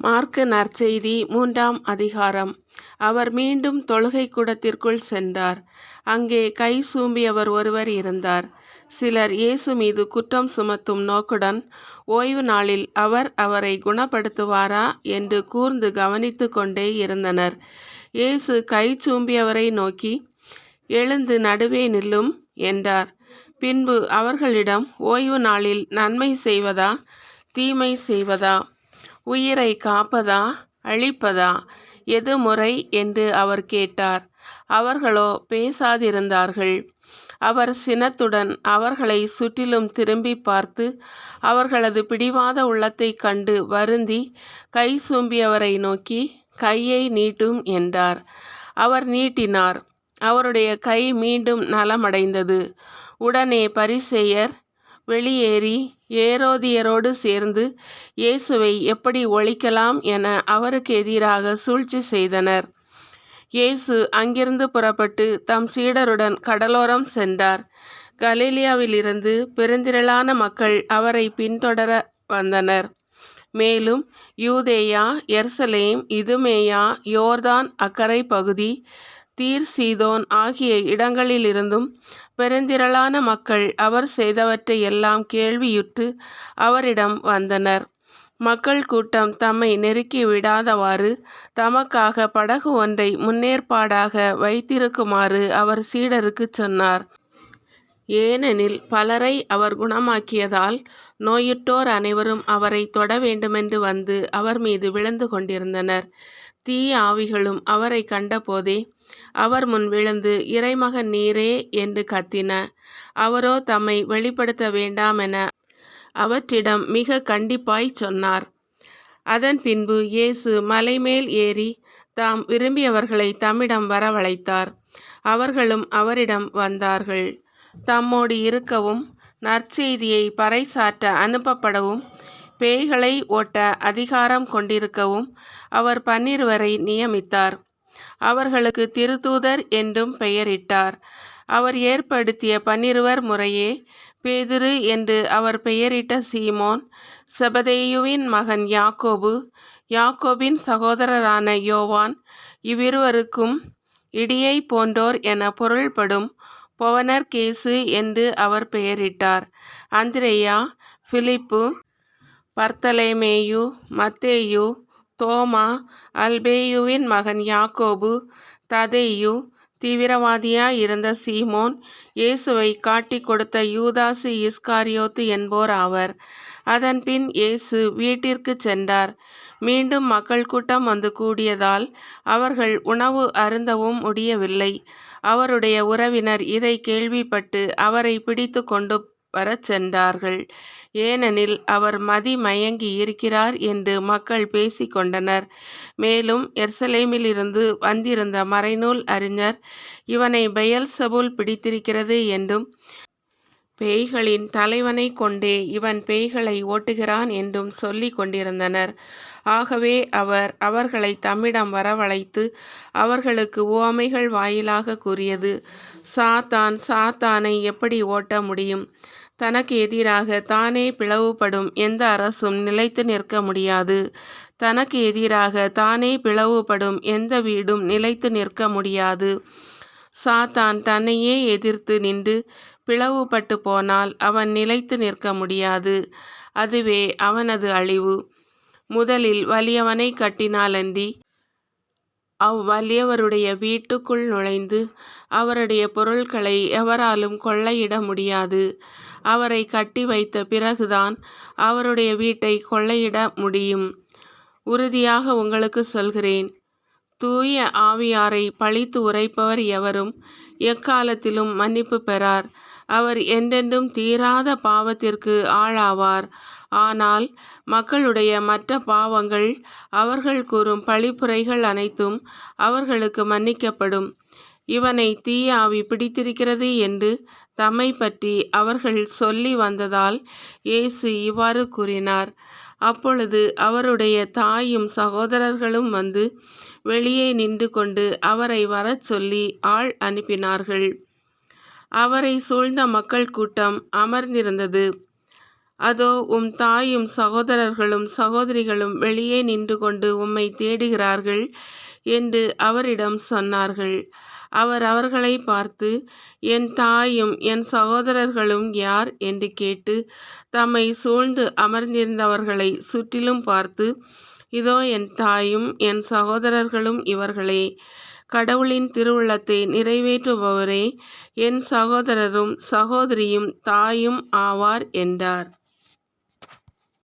Mark நற்செய்தி மூன்றாம் அதிகாரம். அவர் மீண்டும் தொழுகை கூடத்திற்குள் சென்றார். அங்கே கை சூம்பியவர் ஒருவர் இருந்தார். சிலர் இயேசு மீது குற்றம் சுமத்தும் நோக்குடன் ஓய்வு நாளில் அவர் அவரை குணப்படுத்துவாரா என்று கூர்ந்து கவனித்து கொண்டே இருந்தனர். இயேசு கை சூம்பியவரை நோக்கி எழுந்து நடுவே நில்லும் என்றார். பின்பு அவர்களிடம் ஓய்வு நாளில் நன்மை செய்வதா? தீமை செய்வதா? உயிரை காப்பதா அழிப்பதா எது முறை என்று அவர் கேட்டார். அவர்களோ பேசாதிருந்தார்கள். அவர் சினத்துடன் அவர்களை சுற்றிலும் திரும்பி பார்த்து அவர்களது பிடிவாத உள்ளத்தைக் கண்டு வருந்தி கை சூம்பியவரை நோக்கி கையை நீட்டும் என்றார். அவர் நீட்டினார். அவருடைய கை மீண்டும் நலமடைந்தது. உடனே பரிசெயர் வெளியேறி ஏரோதியரோடு சேர்ந்து இயேசுவை எப்படி ஒழிக்கலாம் என அவருக்கு எதிராக சூழ்ச்சி செய்தனர். இயேசு அங்கிருந்து புறப்பட்டு தம் சீடருடன் கடலோரம் சென்றார். கலீலியாவிலிருந்து பெருந்திரளான மக்கள் அவரை பின்தொடர வந்தனர். மேலும் யூதேயா எர்சலேம் இதுமேயா யோர்தான் அக்கரை பகுதி தீர் சீதோன் ஆகிய இடங்களிலிருந்தும் பெருந்திரளான மக்கள் அவர் செய்தவற்றை எல்லாம் கேள்வியுற்று அவரிடம் வந்தனர். மக்கள் கூட்டம் தம்மை நெருக்கி விடாதவாறு தமக்காக படகு ஒன்றை முன்னேற்பாடாக வைத்திருக்குமாறு அவர் சீடருக்கு சொன்னார். ஏனெனில் பலரை அவர் குணமாக்கியதால் நோயுற்றோர் அனைவரும் அவரை தொட வேண்டுமென்று வந்து அவர் மீது விழுந்து கொண்டிருந்தனர். தீய ஆவிகளும் அவரை கண்டபோதே அவர் முன் விழுந்து இறைமகன் நீரே என்று கத்தின. அவரோ தம்மை வெளிப்படுத்த வேண்டாமென அவற்றிடம் மிக கண்டிப்பாய் சொன்னார். அதன் பின்பு இயேசு மலைமேல் ஏறி தாம் விரும்பியவர்களை தம்மிடம் வரவழைத்தார். அவர்களும் அவரிடம் வந்தார்கள். தம்மோடு இருக்கவும் நற்செய்தியை பறைசாற்ற அனுப்பப்படவும் பேய்களை ஓட்ட அதிகாரம் கொண்டிருக்கவும் அவர் பன்னிருவரை நியமித்தார். அவர்களுக்கு திருத்தூதர் என்றும் பெயரிட்டார். அவர் ஏற்படுத்திய பன்னிருவர் முறையே பேதுரு என்று அவர் பெயரிட்ட சீமோன் செபதேயுவின் மகன் யாக்கோபு யாக்கோபின் சகோதரரான யோவான் இவ்விருவருக்கும் இடியை போன்றோர் என பொருள்படும் பொவனர் கேசு என்று அவர் பெயரிட்டார். அந்திரேயா பிலிப்பு பர்த்தலேமேயு மத்தேயு தோமா அல்பேயுவின் மகன் யாக்கோபு. ததேயு தீவிரவாதியாய் இருந்த சீமோன் இயேசுவை காட்டிக் கொடுத்த யூதாசு இஸ்காரியோத்து என்போர் ஆவர். அதன்பின் இயேசு வீட்டிற்கு சென்றார். மீண்டும் மக்கள் கூட்டம் வந்து கூடியதால் அவர்கள் உணவு அருந்தவும் முடியவில்லை. அவருடைய உறவினர் இதை கேள்விப்பட்டு அவரை பிடித்து கொண்டு வரச் சென்றார்கள். ஏனெனில் அவர் மதி மயங்கி இருக்கிறார் என்று மக்கள் பேசிக்கொண்டனர் மேலும் எர்சலேமிலிருந்து வந்திருந்த மறைநூல் அறிஞர் இவனை பெயல் சபுல் பிடித்திருக்கிறது என்றும் பேய்களின் தலைவனை கொண்டே இவன் பேய்களை ஓட்டுகிறான் என்றும் சொல்லிக் கொண்டிருந்தனர். ஆகவே அவர் அவர்களை தம்மிடம் வரவழைத்து அவர்களுக்கு உவமைகள் வாயிலாக கூறியது. சாத்தான் சாத்தானை எப்படி ஓட்ட முடியும்? தனக்கு எதிராக தானே பிளவுபடும் எந்த அரசும் நிலைத்து நிற்க முடியாது. தனக்கு எதிராக தானே பிளவுபடும் எந்த வீடும் நிலைத்து நிற்க முடியாது. சாத்தான் தன்னையே எதிர்த்து நின்று பிளவுபட்டு போனால் அவன் நிலைத்து நிற்க முடியாது. அதுவே அவனது அழிவு. முதலில் வலியவனை கட்டினாலன்றி அவ்வலியவருடைய வீட்டுக்குள் நுழைந்து அவருடைய பொருள்களை எவராலும் கொள்ளையிட முடியாது. அவரை கட்டி வைத்த பிறகுதான் அவருடைய வீட்டை கொள்ளையிட முடியும். உறுதியாக உங்களுக்கு சொல்கிறேன். தூய ஆவியாரை பழித்து உரைப்பவர் எவரும் எக்காலத்திலும் மன்னிப்பு பெறார். அவர் என்றென்றும் தீராத பாவத்திற்கு ஆளாவார். ஆனால் மக்களுடைய மற்ற பாவங்கள் அவர்கள் கூறும் பழிப்புரைகள் அனைத்தும் அவர்களுக்கு மன்னிக்கப்படும். இவனை தீய ஆவி பிடித்திருக்கிறது என்று தம்மை பற்றி அவர்கள் சொல்லி வந்ததால் இயேசு இவ்வாறு கூறினார். அப்பொழுது அவருடைய தாயும் சகோதரர்களும் வந்து வெளியே நின்று கொண்டு அவரை வரச் சொல்லி ஆள் அனுப்பினார்கள். அவரை சூழ்ந்த மக்கள் கூட்டம் அமர்ந்திருந்தது. அதோ உம் தாயும் சகோதரர்களும் சகோதரிகளும் வெளியே நின்று கொண்டு உம்மை தேடுகிறார்கள் என்று அவரிடம் சொன்னார்கள். அவர் அவர்களை பார்த்து என் தாயும் என் சகோதரர்களும் யார்? என்று கேட்டு தம்மை சூழ்ந்து அமர்ந்திருந்தவர்களை சுற்றிலும் பார்த்து இதோ என் தாயும் என் சகோதரர்களும் இவர்களே. கடவுளின் திருவுள்ளத்தை நிறைவேற்றுபவரே. என் சகோதரரும் சகோதரியும் தாயும் ஆவார் என்றார்.